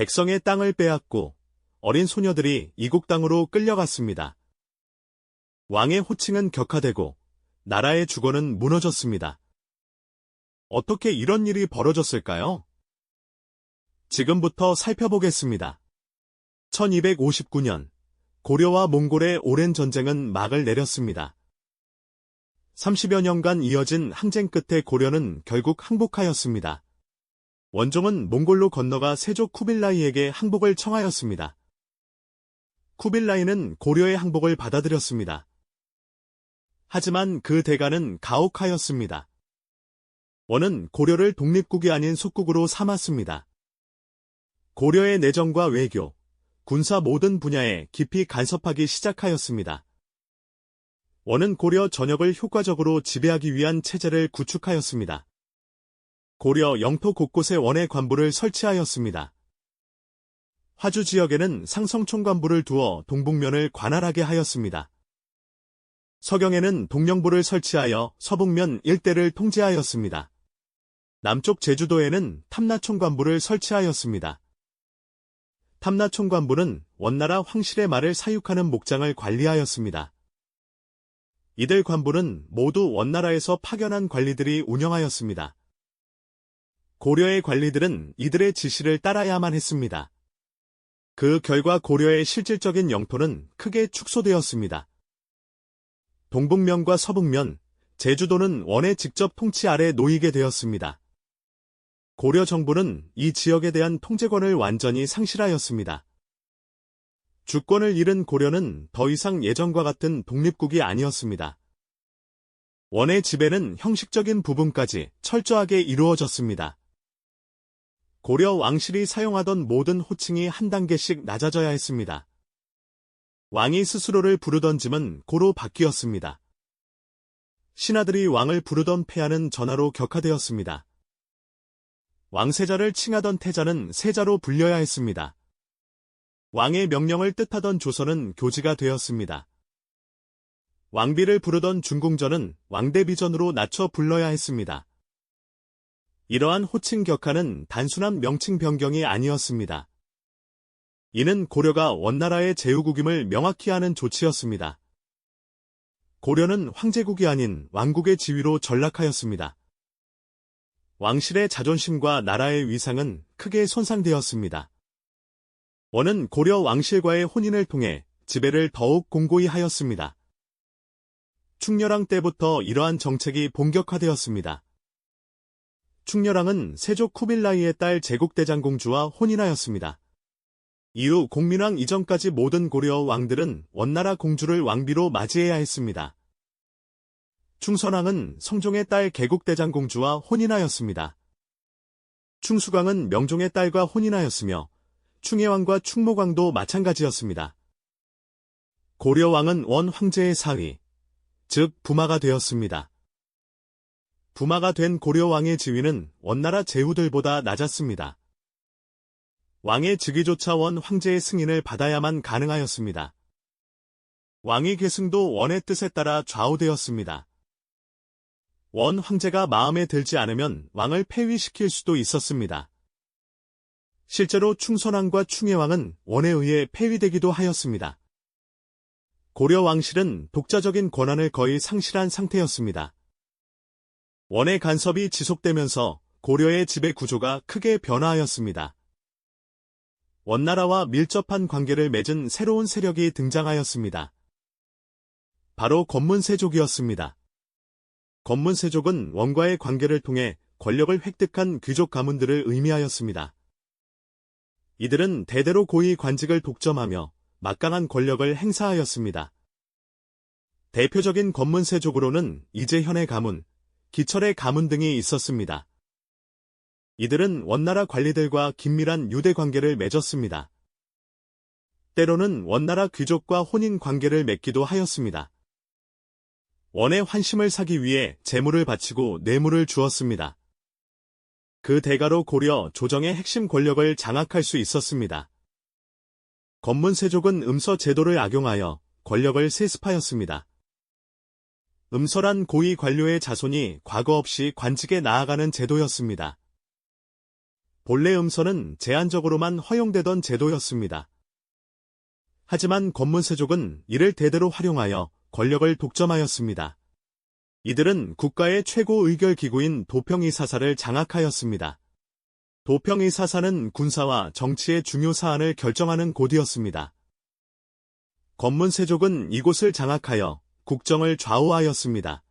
백성의 땅을 빼앗고 어린 소녀들이 이국 땅으로 끌려갔습니다. 왕의 호칭은 격화되고 나라의 주거는 무너졌습니다. 어떻게 이런 일이 벌어졌을까요? 지금부터 살펴보겠습니다. 1259년 고려와 몽골의 오랜 전쟁은 막을 내렸습니다. 30여 년간 이어진 항쟁 끝에 고려는 결국 항복하였습니다. 원종은 몽골로 건너가 세족 쿠빌라이에게 항복을 청하였습니다. 쿠빌라이는 고려의 항복을 받아들였습니다. 하지만 그 대가는 가혹하였습니다. 원은 고려를 독립국이 아닌 속국으로 삼았습니다. 고려의 내정과 외교, 군사 모든 분야에 깊이 간섭하기 시작하였습니다. 원은 고려 전역을 효과적으로 지배하기 위한 체제를 구축하였습니다. 고려 영토 곳곳에 원의 관부를 설치하였습니다. 화주 지역에는 상성총관부를 두어 동북면을 관할하게 하였습니다. 서경에는 동령부를 설치하여 서북면 일대를 통제하였습니다. 남쪽 제주도에는 탐나총관부를 설치하였습니다. 탐나총관부는 원나라 황실의 말을 사육하는 목장을 관리하였습니다. 이들 관부는 모두 원나라에서 파견한 관리들이 운영하였습니다. 고려의 관리들은 이들의 지시를 따라야만 했습니다. 그 결과 고려의 실질적인 영토는 크게 축소되었습니다. 동북면과 서북면, 제주도는 원의 직접 통치 아래 놓이게 되었습니다. 고려 정부는 이 지역에 대한 통제권을 완전히 상실하였습니다. 주권을 잃은 고려는 더 이상 예전과 같은 독립국이 아니었습니다. 원의 지배는 형식적인 부분까지 철저하게 이루어졌습니다. 고려 왕실이 사용하던 모든 호칭이 한 단계씩 낮아져야 했습니다. 왕이 스스로를 부르던 짐은 고로 바뀌었습니다. 신하들이 왕을 부르던 폐하는 전하로 격화되었습니다. 왕세자를 칭하던 태자는 세자로 불려야 했습니다. 왕의 명령을 뜻하던 조선은 교지가 되었습니다. 왕비를 부르던 중궁전은 왕대비전으로 낮춰 불러야 했습니다. 이러한 호칭 격하는 단순한 명칭 변경이 아니었습니다. 이는 고려가 원나라의 제후국임을 명확히 하는 조치였습니다. 고려는 황제국이 아닌 왕국의 지위로 전락하였습니다. 왕실의 자존심과 나라의 위상은 크게 손상되었습니다. 원은 고려 왕실과의 혼인을 통해 지배를 더욱 공고히 하였습니다. 충렬왕 때부터 이러한 정책이 본격화되었습니다. 충렬왕은 세족 쿠빌라이의 딸 제국대장공주와 혼인하였습니다. 이후 공민왕 이전까지 모든 고려 왕들은 원나라 공주를 왕비로 맞이해야 했습니다. 충선왕은 성종의 딸 개국대장공주와 혼인하였습니다. 충수광은 명종의 딸과 혼인하였으며 충혜왕과 충모광도 마찬가지였습니다. 고려왕은 원 황제의 사위, 즉 부마가 되었습니다. 부마가 된 고려왕의 지위는 원나라 제후들보다 낮았습니다. 왕의 즉위조차 원 황제의 승인을 받아야만 가능하였습니다. 왕의 계승도 원의 뜻에 따라 좌우되었습니다. 원 황제가 마음에 들지 않으면 왕을 폐위시킬 수도 있었습니다. 실제로 충선왕과 충혜왕은 원에 의해 폐위되기도 하였습니다. 고려 왕실은 독자적인 권한을 거의 상실한 상태였습니다. 원의 간섭이 지속되면서 고려의 지배 구조가 크게 변화하였습니다. 원나라와 밀접한 관계를 맺은 새로운 세력이 등장하였습니다. 바로 건문세족이었습니다. 건문세족은 원과의 관계를 통해 권력을 획득한 귀족 가문들을 의미하였습니다. 이들은 대대로 고위 관직을 독점하며 막강한 권력을 행사하였습니다. 대표적인 건문세족으로는 이재현의 가문, 기철의 가문 등이 있었습니다. 이들은 원나라 관리들과 긴밀한 유대 관계를 맺었습니다. 때로는 원나라 귀족과 혼인 관계를 맺기도 하였습니다. 원의 환심을 사기 위해 재물을 바치고 뇌물을 주었습니다. 그 대가로 고려 조정의 핵심 권력을 장악할 수 있었습니다. 건문세족은 음서 제도를 악용하여 권력을 세습하였습니다. 음서란 고위 관료의 자손이 과거 없이 관직에 나아가는 제도였습니다. 본래 음서는 제한적으로만 허용되던 제도였습니다. 하지만 권문세족은 이를 대대로 활용하여 권력을 독점하였습니다. 이들은 국가의 최고 의결 기구인 도평의사사를 장악하였습니다. 도평의사사는 군사와 정치의 중요 사안을 결정하는 곳이었습니다. 권문세족은 이곳을 장악하여 국정을 좌우하였습니다.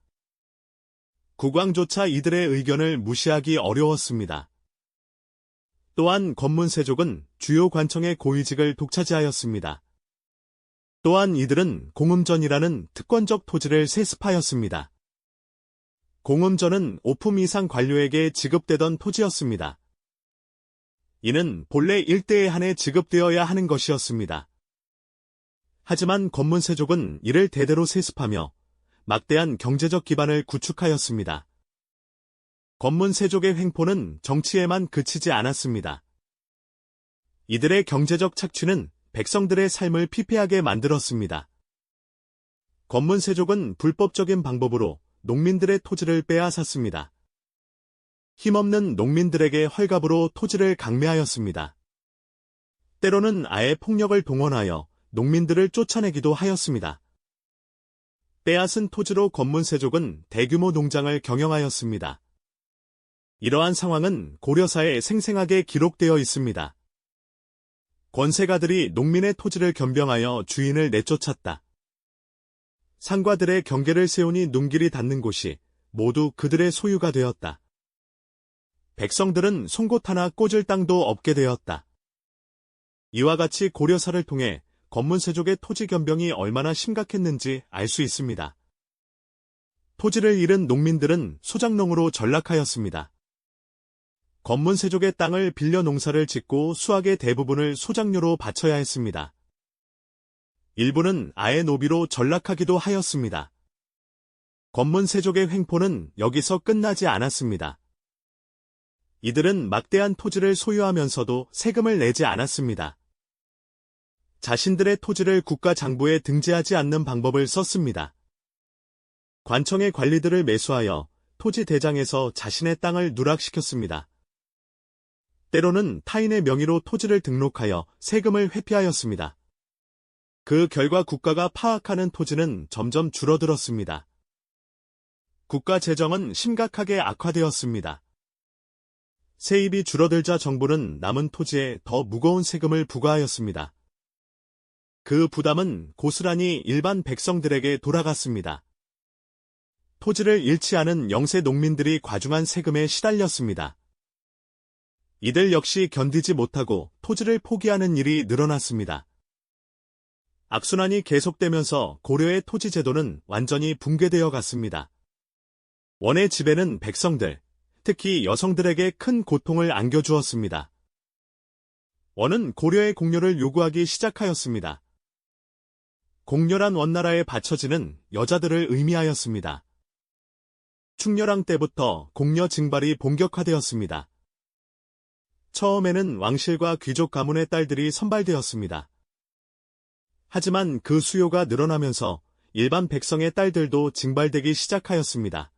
국왕조차 이들의 의견을 무시하기 어려웠습니다. 또한 권문세족은 주요 관청의 고위직을 독차지하였습니다. 또한 이들은 공음전이라는 특권적 토지를 세습하였습니다. 공음전은 오품 이상 관료에게 지급되던 토지였습니다. 이는 본래 일대에 한해 지급되어야 하는 것이었습니다. 하지만 권문세족은 이를 대대로 세습하며 막대한 경제적 기반을 구축하였습니다. 권문세족의 횡포는 정치에만 그치지 않았습니다. 이들의 경제적 착취는 백성들의 삶을 피폐하게 만들었습니다. 권문세족은 불법적인 방법으로 농민들의 토지를 빼앗았습니다. 힘없는 농민들에게 헐갑으로 토지를 강매하였습니다. 때로는 아예 폭력을 동원하여 농민들을 쫓아내기도 하였습니다. 빼앗은 토지로 권문세족은 대규모 농장을 경영하였습니다. 이러한 상황은 고려사에 생생하게 기록되어 있습니다. 권세가들이 농민의 토지를 겸병하여 주인을 내쫓았다. 상과들의 경계를 세우니 눈길이 닿는 곳이 모두 그들의 소유가 되었다. 백성들은 송곳 하나 꽂을 땅도 없게 되었다. 이와 같이 고려사를 통해 권문세족의 토지 겸병이 얼마나 심각했는지 알 수 있습니다. 토지를 잃은 농민들은 소작농으로 전락하였습니다. 권문세족의 땅을 빌려 농사를 짓고 수확의 대부분을 소작료로 바쳐야 했습니다. 일부는 아예 노비로 전락하기도 하였습니다. 권문세족의 횡포는 여기서 끝나지 않았습니다. 이들은 막대한 토지를 소유하면서도 세금을 내지 않았습니다. 자신들의 토지를 국가 장부에 등재하지 않는 방법을 썼습니다. 관청의 관리들을 매수하여 토지 대장에서 자신의 땅을 누락시켰습니다. 때로는 타인의 명의로 토지를 등록하여 세금을 회피하였습니다. 그 결과 국가가 파악하는 토지는 점점 줄어들었습니다. 국가 재정은 심각하게 악화되었습니다. 세입이 줄어들자 정부는 남은 토지에 더 무거운 세금을 부과하였습니다. 그 부담은 고스란히 일반 백성들에게 돌아갔습니다. 토지를 잃지 않은 영세 농민들이 과중한 세금에 시달렸습니다. 이들 역시 견디지 못하고 토지를 포기하는 일이 늘어났습니다. 악순환이 계속되면서 고려의 토지 제도는 완전히 붕괴되어 갔습니다. 원의 지배는 백성들, 특히 여성들에게 큰 고통을 안겨주었습니다. 원은 고려의 공료를 요구하기 시작하였습니다. 공렬한 원나라에 바쳐지는 여자들을 의미하였습니다. 충렬왕 때부터 공려 징발이 본격화되었습니다. 처음에는 왕실과 귀족 가문의 딸들이 선발되었습니다. 하지만 그 수요가 늘어나면서 일반 백성의 딸들도 징발되기 시작하였습니다.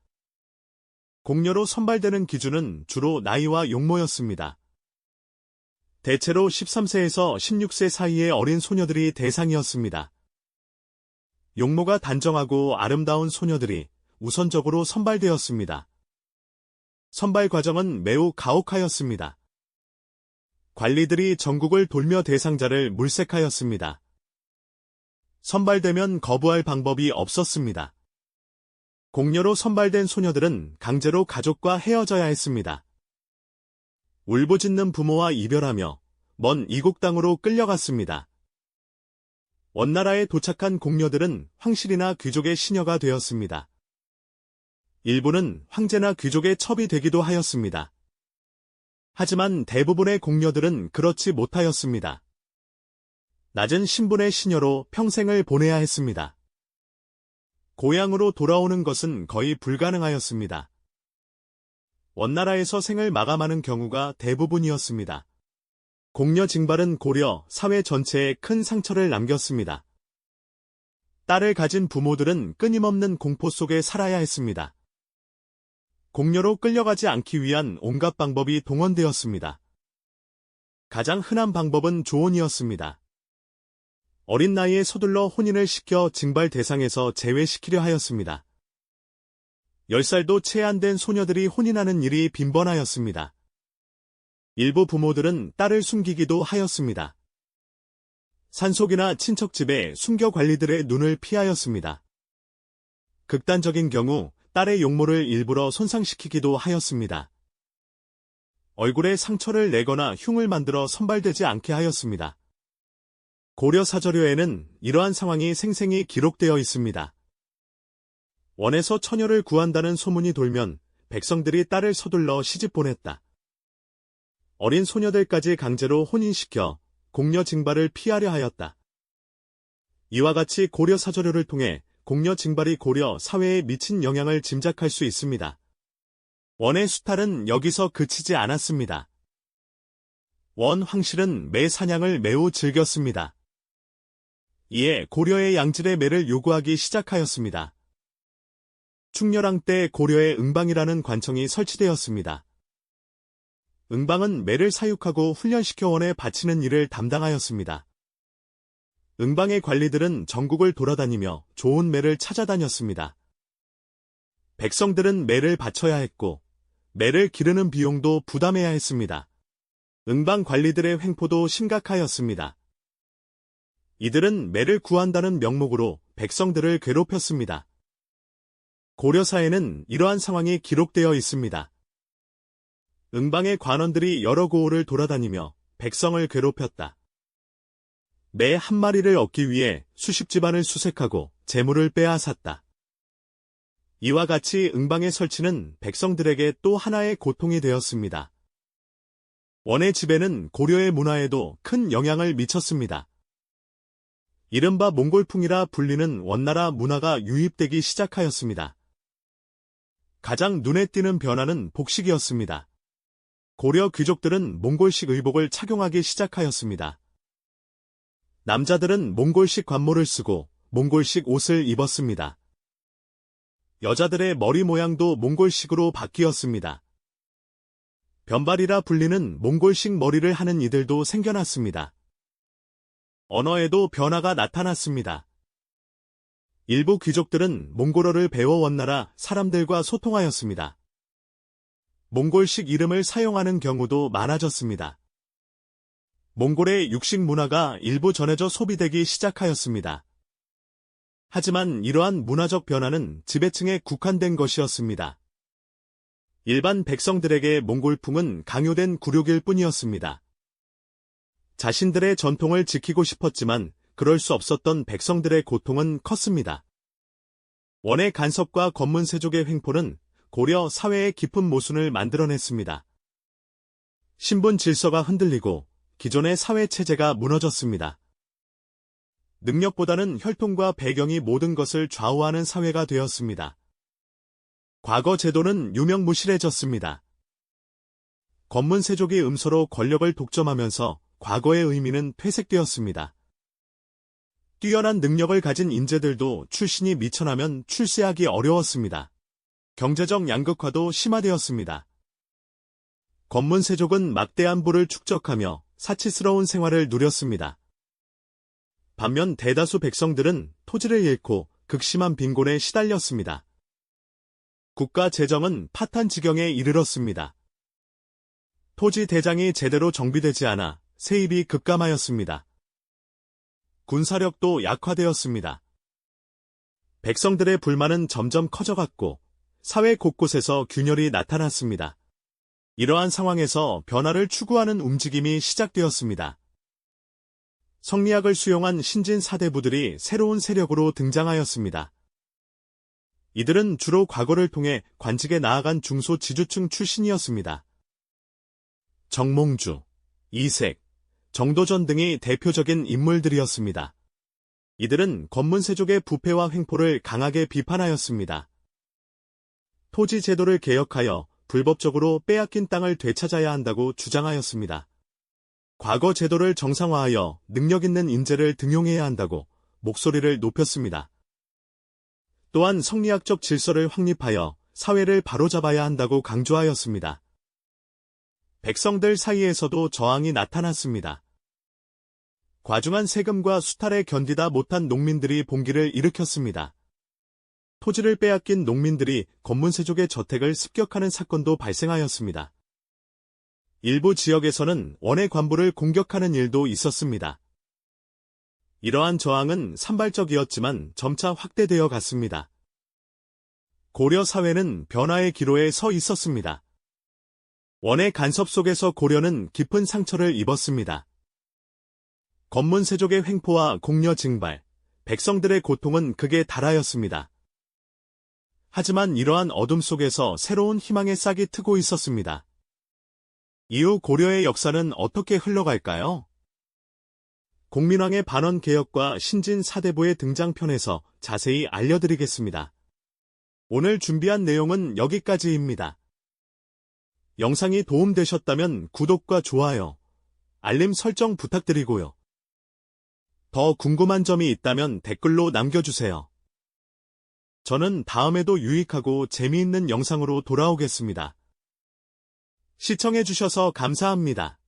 공녀로 선발되는 기준은 주로 나이와 용모였습니다. 대체로 13세에서 16세 사이의 어린 소녀들이 대상이었습니다. 용모가 단정하고 아름다운 소녀들이 우선적으로 선발되었습니다. 선발 과정은 매우 가혹하였습니다. 관리들이 전국을 돌며 대상자를 물색하였습니다. 선발되면 거부할 방법이 없었습니다. 공녀로 선발된 소녀들은 강제로 가족과 헤어져야 했습니다. 울부짖는 부모와 이별하며 먼 이국 땅으로 끌려갔습니다. 원나라에 도착한 공녀들은 황실이나 귀족의 시녀가 되었습니다. 일부는 황제나 귀족의 첩이 되기도 하였습니다. 하지만 대부분의 공녀들은 그렇지 못하였습니다. 낮은 신분의 시녀로 평생을 보내야 했습니다. 고향으로 돌아오는 것은 거의 불가능하였습니다. 원나라에서 생을 마감하는 경우가 대부분이었습니다. 공녀 징발은 고려 사회 전체에 큰 상처를 남겼습니다. 딸을 가진 부모들은 끊임없는 공포 속에 살아야 했습니다. 공녀로 끌려가지 않기 위한 온갖 방법이 동원되었습니다. 가장 흔한 방법은 조혼이었습니다. 어린 나이에 서둘러 혼인을 시켜 징발 대상에서 제외시키려 하였습니다. 10살도 채 안 된 소녀들이 혼인하는 일이 빈번하였습니다. 일부 부모들은 딸을 숨기기도 하였습니다. 산속이나 친척집에 숨겨 관리들의 눈을 피하였습니다. 극단적인 경우 딸의 용모를 일부러 손상시키기도 하였습니다. 얼굴에 상처를 내거나 흉을 만들어 선발되지 않게 하였습니다. 고려 사저료에는 이러한 상황이 생생히 기록되어 있습니다. 원에서 처녀를 구한다는 소문이 돌면 백성들이 딸을 서둘러 시집 보냈다. 어린 소녀들까지 강제로 혼인시켜 공녀 징발을 피하려 하였다. 이와 같이 고려 사저료를 통해 공녀 징발이 고려 사회에 미친 영향을 짐작할 수 있습니다. 원의 수탈은 여기서 그치지 않았습니다. 원 황실은 매 사냥을 매우 즐겼습니다. 이에 고려의 양질의 매를 요구하기 시작하였습니다. 충렬왕 때 고려의 응방이라는 관청이 설치되었습니다. 응방은 매를 사육하고 훈련시켜 원에 바치는 일을 담당하였습니다. 응방의 관리들은 전국을 돌아다니며 좋은 매를 찾아다녔습니다. 백성들은 매를 바쳐야 했고, 매를 기르는 비용도 부담해야 했습니다. 응방 관리들의 횡포도 심각하였습니다. 이들은 매를 구한다는 명목으로 백성들을 괴롭혔습니다. 고려사에는 이러한 상황이 기록되어 있습니다. 응방의 관원들이 여러 고을을 돌아다니며 백성을 괴롭혔다. 매 한 마리를 얻기 위해 수십 집안을 수색하고 재물을 빼앗았다. 이와 같이 응방의 설치는 백성들에게 또 하나의 고통이 되었습니다. 원의 지배는 고려의 문화에도 큰 영향을 미쳤습니다. 이른바 몽골풍이라 불리는 원나라 문화가 유입되기 시작하였습니다. 가장 눈에 띄는 변화는 복식이었습니다. 고려 귀족들은 몽골식 의복을 착용하기 시작하였습니다. 남자들은 몽골식 관모를 쓰고 몽골식 옷을 입었습니다. 여자들의 머리 모양도 몽골식으로 바뀌었습니다. 변발이라 불리는 몽골식 머리를 하는 이들도 생겨났습니다. 언어에도 변화가 나타났습니다. 일부 귀족들은 몽골어를 배워 원나라 사람들과 소통하였습니다. 몽골식 이름을 사용하는 경우도 많아졌습니다. 몽골의 육식 문화가 일부 전해져 소비되기 시작하였습니다. 하지만 이러한 문화적 변화는 지배층에 국한된 것이었습니다. 일반 백성들에게 몽골풍은 강요된 굴욕일 뿐이었습니다. 자신들의 전통을 지키고 싶었지만 그럴 수 없었던 백성들의 고통은 컸습니다. 원의 간섭과 검문 세족의 횡포는 고려 사회의 깊은 모순을 만들어냈습니다. 신분 질서가 흔들리고 기존의 사회 체제가 무너졌습니다. 능력보다는 혈통과 배경이 모든 것을 좌우하는 사회가 되었습니다. 과거 제도는 유명무실해졌습니다. 검문 세족이 음서로 권력을 독점하면서 과거의 의미는 퇴색되었습니다. 뛰어난 능력을 가진 인재들도 출신이 미천하면 출세하기 어려웠습니다. 경제적 양극화도 심화되었습니다. 검문세족은 막대한 부를 축적하며 사치스러운 생활을 누렸습니다. 반면 대다수 백성들은 토지를 잃고 극심한 빈곤에 시달렸습니다. 국가 재정은 파탄 지경에 이르렀습니다. 토지 대장이 제대로 정비되지 않아 세입이 급감하였습니다. 군사력도 약화되었습니다. 백성들의 불만은 점점 커져갔고 사회 곳곳에서 균열이 나타났습니다. 이러한 상황에서 변화를 추구하는 움직임이 시작되었습니다. 성리학을 수용한 신진 사대부들이 새로운 세력으로 등장하였습니다. 이들은 주로 과거를 통해 관직에 나아간 중소 지주층 출신이었습니다. 정몽주, 이색, 정도전 등이 대표적인 인물들이었습니다. 이들은 권문세족의 부패와 횡포를 강하게 비판하였습니다. 토지 제도를 개혁하여 불법적으로 빼앗긴 땅을 되찾아야 한다고 주장하였습니다. 과거 제도를 정상화하여 능력 있는 인재를 등용해야 한다고 목소리를 높였습니다. 또한 성리학적 질서를 확립하여 사회를 바로잡아야 한다고 강조하였습니다. 백성들 사이에서도 저항이 나타났습니다. 과중한 세금과 수탈에 견디다 못한 농민들이 봉기를 일으켰습니다. 토지를 빼앗긴 농민들이 건문세족의 저택을 습격하는 사건도 발생하였습니다. 일부 지역에서는 원의 관부를 공격하는 일도 있었습니다. 이러한 저항은 산발적이었지만 점차 확대되어 갔습니다. 고려 사회는 변화의 기로에 서 있었습니다. 원의 간섭 속에서 고려는 깊은 상처를 입었습니다. 건문세족의 횡포와 공려 징발, 백성들의 고통은 극에 달하였습니다. 하지만 이러한 어둠 속에서 새로운 희망의 싹이 트고 있었습니다. 이후 고려의 역사는 어떻게 흘러갈까요? 공민왕의 반원 개혁과 신진 사대부의 등장편에서 자세히 알려드리겠습니다. 오늘 준비한 내용은 여기까지입니다. 영상이 도움되셨다면 구독과 좋아요, 알림 설정 부탁드리고요. 더 궁금한 점이 있다면 댓글로 남겨주세요. 저는 다음에도 유익하고 재미있는 영상으로 돌아오겠습니다. 시청해주셔서 감사합니다.